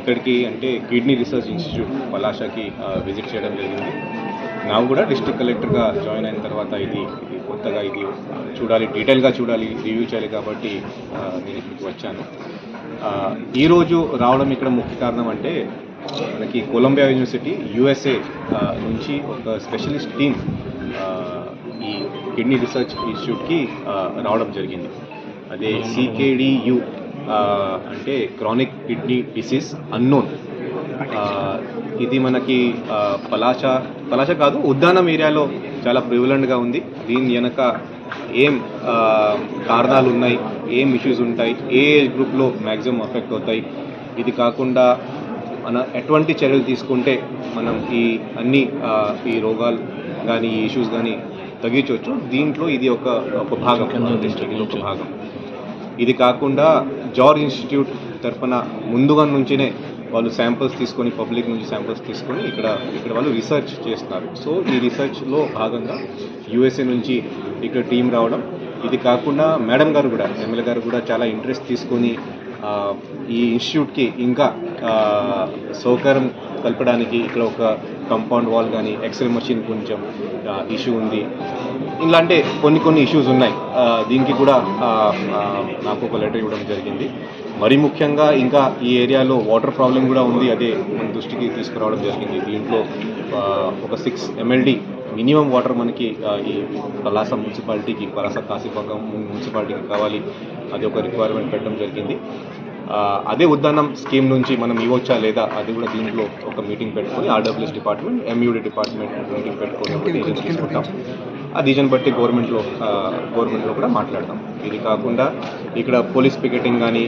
ఇక్కడికి అంటే kidney research institute పలాషాకి విజిట్ చేయడం జరిగింది. నాకు కూడా డిస్ట్రిక్ట్ కలెక్టర్గా జాయిన్ అయిన తర్వాత ఇది ఇది కొత్తగా ఇది చూడాలి డీటెయిల్గా చూడాలి రివ్యూ చేయాలి కాబట్టి నేను ఇక్కడికి వచ్చాను. ఈరోజు రావడం ఇక్కడ ముఖ్య కారణం అంటే మనకి కొలంబియా యూనివర్సిటీ యుఎస్ఏ నుంచి ఒక స్పెషలిస్ట్ టీమ్ ఈ కిడ్నీ రీసెర్చ్ ఇన్స్టిట్యూట్కి రావడం జరిగింది. అదే సికేడియు అంటే క్రానిక్ కిడ్నీ డిసీజ్ అన్నోన్ ఇది మనకి ఆ, పలాస పలాస కాదు ఉద్దానం ఏరియాలో చాలా ప్రివలెంట్గా ఉంది. దీని వెనక ఏం కారణాలు ఉన్నాయి ఏం ఇష్యూస్ ఉంటాయి ఏ ఏజ్ గ్రూప్లో మ్యాక్సిమం అఫెక్ట్ అవుతాయి. ఇది కాకుండా మన ఎటువంటి చర్యలు తీసుకుంటే మనం ఈ అన్ని ఈ రోగాలు కానీ ఈ ఇష్యూస్ కానీ తగ్గించవచ్చు. దీంట్లో ఇది ఒక ఒక భాగం ఒక భాగం. ఇది కాకుండా జార్జ్ ఇన్స్టిట్యూట్ తరఫున ముందుగా నుంచినే వాళ్ళు శాంపిల్స్ తీసుకొని పబ్లిక్ నుంచి శాంపిల్స్ తీసుకొని ఇక్కడ ఇక్కడ వాళ్ళు రీసెర్చ్ చేస్తున్నారు. సో ఈ రీసెర్చ్లో భాగంగా యూఎస్ఏ నుంచి ఇక్కడ టీం రావడం. ఇది కాకుండా మేడం గారు కూడా ఎమ్మెల్యే గారు కూడా చాలా ఇంట్రెస్ట్ తీసుకొని ఈ ఇన్స్టిట్యూట్కి ఇంకా సౌకర్యం కలపడానికి ఇక్కడ ఒక కంపౌండ్ వాల్ కానీ ఎక్స్రే మషిన్ కొంచెం ఇష్యూ ఉంది. ఇలాంటి కొన్ని కొన్ని ఇష్యూస్ ఉన్నాయి. దీనికి కూడా నాకు ఒక లెటర్ ఇవ్వడం జరిగింది. మరి ముఖ్యంగా ఇంకా ఈ ఏరియాలో వాటర్ ప్రాబ్లం కూడా ఉంది. అదే మన దృష్టికి తీసుకురావడం జరిగింది. దీంట్లో ఒక సిక్స్ ఎంఎల్డి మినిమం వాటర్ మనకి ఈ పలాస మున్సిపాలిటీకి పలాస కాశీపాకం మున్సిపాలిటీకి కావాలి. అది ఒక రిక్వైర్మెంట్ పెట్టడం జరిగింది. అదే ఉద్దానం స్కీమ్ నుంచి మనం ఇవ్వచ్చా లేదా అది కూడా దీంట్లో ఒక మీటింగ్ పెట్టుకొని RWS department MUD department meeting పెట్టుకొని ఒక decision తీసుకుంటాం ఆ డిసిజన్ బట్టి గవర్నమెంట్లో గవర్నమెంట్లో కూడా మాట్లాడతాం ఇది కాకుండా ఇక్కడ పోలీస్ పికెటింగ్ కానీ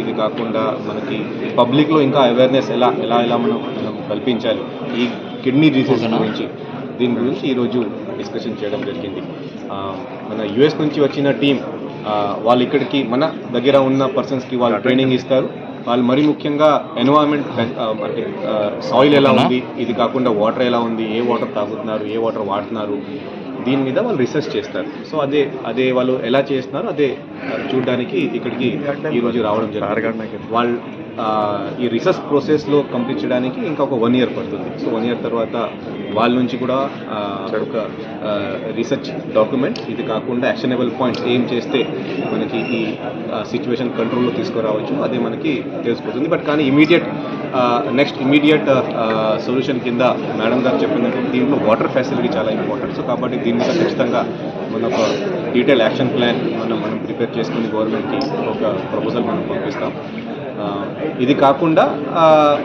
ఇది కాకుండా మనకి పబ్లిక్లో ఇంకా అవేర్నెస్ ఎలా ఎలా ఎలా మనం మనం కల్పించాలి. ఈ కిడ్నీ డిసీజ్ గురించి దీని గురించి ఈరోజు డిస్కషన్ చేయడం జరిగింది. మన యుఎస్ నుంచి వచ్చిన టీం వాళ్ళు ఇక్కడికి మన దగ్గర ఉన్న పర్సన్స్కి వాళ్ళు ట్రైనింగ్ ఇస్తారు. వాళ్ళు మరీ ముఖ్యంగా ఎన్వైరన్మెంట్ అంటే సాయిల్ ఎలా ఉంది? ఇది కాకుండా వాటర్ ఎలా ఉంది? ఏ వాటర్ తాగుతున్నారు? ఏ వాటర్ వాడుతున్నారు? దీని మీద వాళ్ళు రీసెర్చ్ చేస్తారు. సో అదే అదే వాళ్ళు ఎలా చేస్తున్నారు అదే చూడడానికి ఇక్కడికి ఈరోజు రావడం జరిగింది. వాళ్ళు ఈ రీసెర్చ్ ప్రాసెస్లో కంప్లీట్ చేయడానికి ఇంకా ఒక వన్ ఇయర్ పడుతుంది. సో వన్ ఇయర్ తర్వాత వాళ్ళ నుంచి కూడా ఒక రీసెర్చ్ డాక్యుమెంట్ ఇది కాకుండా యాక్షనబుల్ పాయింట్స్ ఏం చేస్తే మనకి ఈ సిచ్యువేషన్ కంట్రోల్లో తీసుకురావచ్చు అదే మనకి తెలిసిపోతుంది. బట్ కానీ ఇమీడియట్ నెక్స్ట్ ఇమీడియట్ సొల్యూషన్ కింద మేడం గారు చెప్పిందంటే దీంట్లో వాటర్ ఫెసిలిటీ చాలా ఇంపార్టెంట్ సో కాబట్టి దీని మీద ఖచ్చితంగా మన ఒక డీటెయిల్ యాక్షన్ ప్లాన్ మనం మనం ప్రిపేర్ చేసుకుని గవర్నమెంట్కి ఒక ప్రపోజల్ మనం పంపిస్తాం. ఇది కాకుండా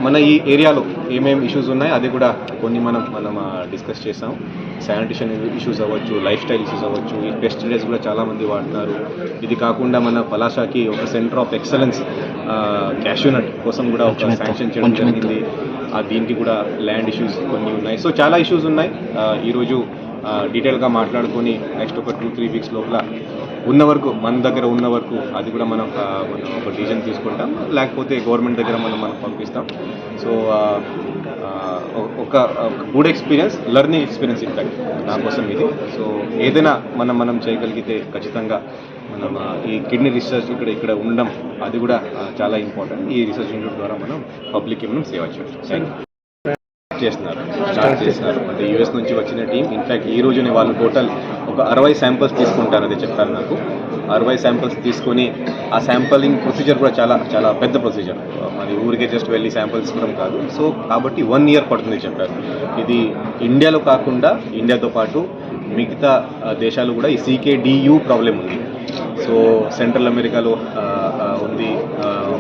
మన ఈ ఏరియాలో ఏమేమి ఇష్యూస్ ఉన్నాయో అది కూడా కొన్ని మనం మనం డిస్కస్ చేసాం. శానిటేషన్ ఇష్యూస్ అవ్వచ్చు లైఫ్ స్టైల్ ఇష్యూస్ అవ్వచ్చు ఈ పెస్టిసైడ్స్ కూడా చాలామంది వాడుతున్నారు ఇది కాకుండా మన పలాసాకి ఒక సెంటర్ ఆఫ్ ఎక్సలెన్స్ క్యాష్యూనట్ కోసం కూడా ఒక శాంక్షన్ చేయడం జరిగింది. ఆ, దీనికి కూడా ల్యాండ్ ఇష్యూస్ కొన్ని ఉన్నాయి. సో చాలా ఇష్యూస్ ఉన్నాయి. ఈరోజు డీటెయిల్గా మాట్లాడుకొని నెక్స్ట్ ఒక టూ త్రీ వీక్స్ లోపల ఉన్న వరకు మన దగ్గర ఉన్న వరకు అది కూడా మనం మనం ఒక డిసిజన్ తీసుకుంటాం. లేకపోతే గవర్నమెంట్ దగ్గర మనం మనం పంపిస్తాం. సో ఒక good experience learning experience impact నా కోసం ఇది. సో ఏదైనా మనం మనం చేయగలిగితే ఖచ్చితంగా మనం ఈ కిడ్నీ రీసెర్చ్ ఇక్కడ ఇక్కడ ఉండడం అది కూడా చాలా ఇంపార్టెంట్ ఈ రీసెర్చ్ ఇన్స్టిట్యూట్ ద్వారా మనం పబ్లిక్కి మనం సేవ చేయవచ్చు థ్యాంక్ యూ చేస్తున్నారు. స్టార్ట్ చేస్తున్నారు. అంటే యూఎస్ నుంచి వచ్చిన టీం ఇన్ఫ్యాక్ట్ ఈ రోజునే వాళ్ళు టోటల్ ఒక అరవై శాంపిల్స్ తీసుకుంటారు అది చెప్పారు నాకు. అరవై శాంపిల్స్ తీసుకొని ఆ శాంపలింగ్ ప్రొసీజర్ కూడా చాలా చాలా పెద్ద ప్రొసీజర్ అది ఊరికే జస్ట్ వెళ్ళి శాంపిల్స్ ఇవ్వడం కాదు. సో కాబట్టి వన్ ఇయర్ పడుతుంది చెప్పారు. ఇది ఇండియాలో కాకుండా ఇండియాతో పాటు మిగతా దేశాలు కూడా ఈ సీకేడియు ప్రాబ్లం ఉంది. సో సెంట్రల్ అమెరికాలో ఉంది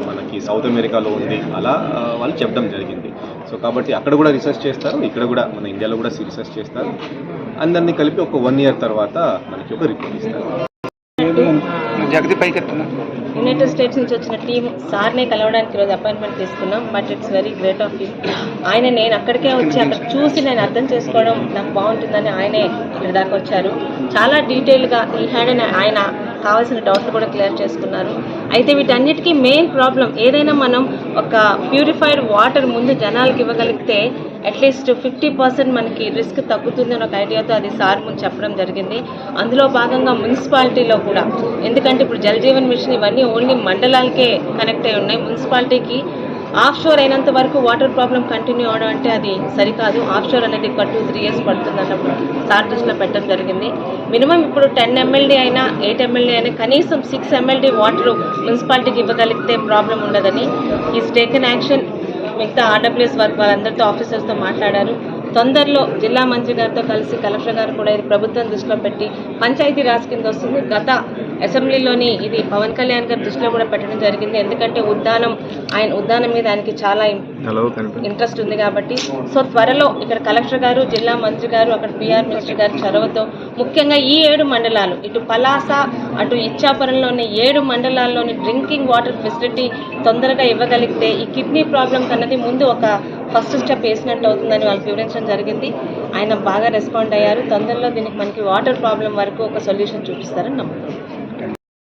మనకి సౌత్ అమెరికాలో ఉంది. అలా వాళ్ళు చెప్పడం జరిగింది. సో కాబట్టి అక్కడ కూడా రీసెర్చ్ చేస్తారు ఇక్కడ కూడా మన ఇండియాలో కూడా రీసెర్చ్ చేస్తారు. అందరినీ కలిపి ఒక వన్ ఇయర్ తర్వాత మనకి ఒక రిపోర్ట్ ఇస్తారు. యునైటెడ్ స్టేట్స్ నుంచి వచ్చిన టీం సార్నే కలవడానికి ఈరోజు అపాయింట్మెంట్ తీసుకున్నాం but it's very great of you ఆయన నేను అక్కడికే వచ్చి అక్కడ చూసి నేను అర్థం చేసుకోవడం నాకు బాగుంటుందని ఆయనే ఇక్కడ దాకా వచ్చారు. చాలా డీటెయిల్గా ఈ హ్యాండ్ అని ఆయన కావాల్సిన డౌట్లు కూడా క్లియర్ చేసుకున్నారు. అయితే వీటన్నిటికీ మెయిన్ ప్రాబ్లం ఏదైనా మనం ఒక ప్యూరిఫైడ్ వాటర్ ముందు జనాలకి ఇవ్వగలిగితే అట్లీస్ట్ ఫిఫ్టీ పర్సెంట్ మనకి రిస్క్ తగ్గుతుంది అని ఒక ఐడియాతో అది సార్ ముందు చెప్పడం జరిగింది. అందులో భాగంగా మున్సిపాలిటీలో కూడా. ఎందుకంటే ఇప్పుడు జల్ జీవన్ మిషన్ ఇవన్నీ ఓన్లీ మండలాలకే కనెక్ట్ అయి ఉన్నాయి. మున్సిపాలిటీకి ఆఫ్షోర్ అయినంత వరకు వాటర్ ప్రాబ్లం కంటిన్యూ అవడం అంటే అది సరికాదు. ఆఫ్ షోర్ అనేది ఒక టూ త్రీ ఇయర్స్ పడుతుంది అన్నప్పుడు సార్ దృష్టిలో పెట్టడం జరిగింది. మినిమం ఇప్పుడు టెన్ ఎమ్మెల్డీ అయినా ఎయిట్ ఎమ్మెల్డీ అయినా కనీసం సిక్స్ ఎమ్మెల్డీ వాటర్ మున్సిపాలిటీకి ఇవ్వగలిగితే ప్రాబ్లం ఉండదని ఈ టేకన్ యాక్షన్ మిగతా ఆర్డబ్ల్యూఎస్ వర్క్ వాళ్ళందరితో ఆఫీసర్స్తో మాట్లాడారు. తొందరలో జిల్లా మంత్రి గారితో కలిసి కలెక్టర్ గారు కూడా ఇది ప్రభుత్వం దృష్టిలో పెట్టి పంచాయతీ రాజ్ కింద వస్తుంది. గత అసెంబ్లీలోని ఇది పవన్ కళ్యాణ్ గారి దృష్టిలో కూడా పెట్టడం జరిగింది. ఎందుకంటే ఉద్దానం ఆయన ఉద్దానం మీద ఆయనకి చాలా ఇంట్రెస్ట్ ఉంది కాబట్టి. సో త్వరలో ఇక్కడ కలెక్టర్ గారు జిల్లా మంత్రి గారు అక్కడ పిఆర్ మినిస్టర్ గారి చొరవతో ముఖ్యంగా ఈ ఏడు మండలాలు ఇటు పలాస అటు ఇచ్చాపురంలోని ఏడు మండలాల్లోని డ్రింకింగ్ వాటర్ ఫెసిలిటీ తొందరగా ఇవ్వగలిగితే ఈ కిడ్నీ ప్రాబ్లం అన్నది ముందు ఒక ఫస్ట్ స్టెప్ వేసినట్టు అవుతుందని వాళ్ళకి వివరించడం జరిగింది. ఆయన బాగా రెస్పాండ్ అయ్యారు. తొందరలో దీనికి మనకి వాటర్ ప్రాబ్లం వరకు ఒక సొల్యూషన్ చూపిస్తారని నమ్ముతున్నాను